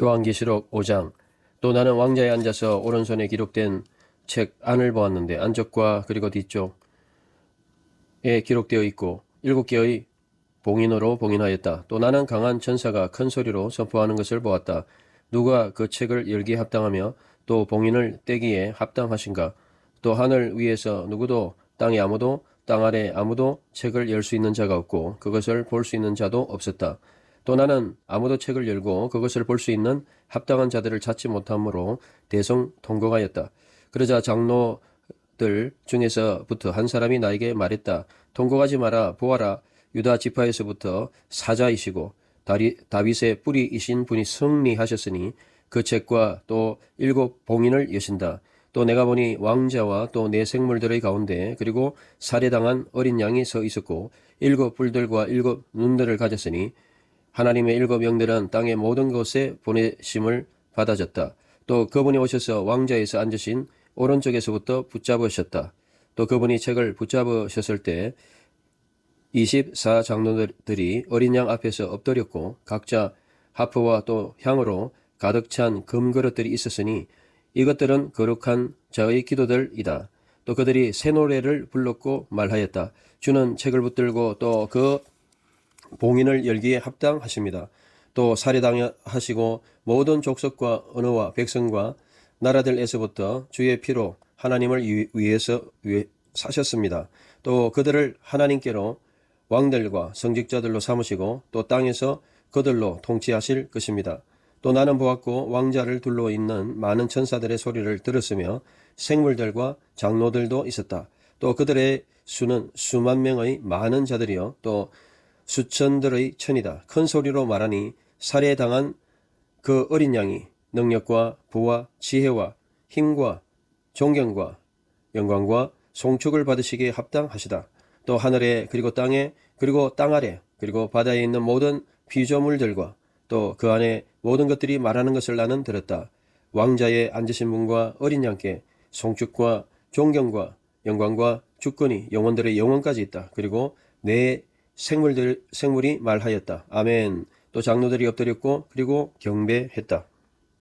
요한계시록 5장 또 나는 왕자에 앉아서 오른손에 기록된 책 안을 보았는데 안쪽과 그리고 뒤쪽에 기록되어 있고 일곱 개의 봉인으로 봉인하였다. 또 나는 강한 천사가 큰 소리로 선포하는 것을 보았다. 누가 그 책을 열기에 합당하며 또 봉인을 떼기에 합당하신가? 또 하늘 위에서 누구도 땅에 아무도 땅 아래 아무도 책을 열 수 있는 자가 없고 그것을 볼 수 있는 자도 없었다. 또 나는 아무도 책을 열고 그것을 볼 수 있는 합당한 자들을 찾지 못함으로 대성 통곡하였다. 그러자 장로들 중에서부터 한 사람이 나에게 말했다. 통곡하지 마라. 보아라. 유다 지파에서부터 사자이시고 다리, 다윗의 뿌리이신 분이 승리하셨으니 그 책과 또 일곱 봉인을 여신다. 또 내가 보니 왕자와 또 내 생물들의 가운데 그리고 살해당한 어린 양이 서 있었고 일곱 뿔들과 일곱 눈들을 가졌으니 하나님의 일곱 영들은 땅의 모든 곳에 보내심을 받아졌다. 또 그분이 오셔서 왕자에서 앉으신 오른쪽에서부터 붙잡으셨다. 또 그분이 책을 붙잡으셨을 때 24 장로들이 어린 양 앞에서 엎드렸고 각자 하프와 또 향으로 가득 찬 금그릇들이 있었으니 이것들은 거룩한 자의 기도들이다. 또 그들이 새 노래를 불렀고 말하였다. 주는 책을 붙들고 또 그 봉인을 열기에 합당하십니다. 또 살해당하시고 모든 족속과 언어와 백성과 나라들에서부터 주의 피로 하나님을 위- 위해서 위- 사셨습니다. 또 그들을 하나님께로 왕들과 성직자들로 삼으시고 또 땅에서 그들로 통치하실 것입니다. 또 나는 보았고 왕자를 둘러 있는 많은 천사들의 소리를 들었으며 생물들과 장로들도 있었다. 또 그들의 수는 수만 명의 많은 자들이요 또 수천들의 천이다. 큰 소리로 말하니 살해당한 그 어린 양이 능력과 부와 지혜와 힘과 존경과 영광과 송축을 받으시기에 합당하시다. 또 하늘에 그리고 땅에 그리고 땅 아래 그리고 바다에 있는 모든 피조물들과 또 그 안에 모든 것들이 말하는 것을 나는 들었다. 왕자에 앉으신 분과 어린 양께 송축과 존경과 영광과 주권이 영원들의 영원까지 있다. 그리고 내 생물들 생물이 말하였다. 아멘. 또 장로들이 엎드렸고 그리고 경배했다.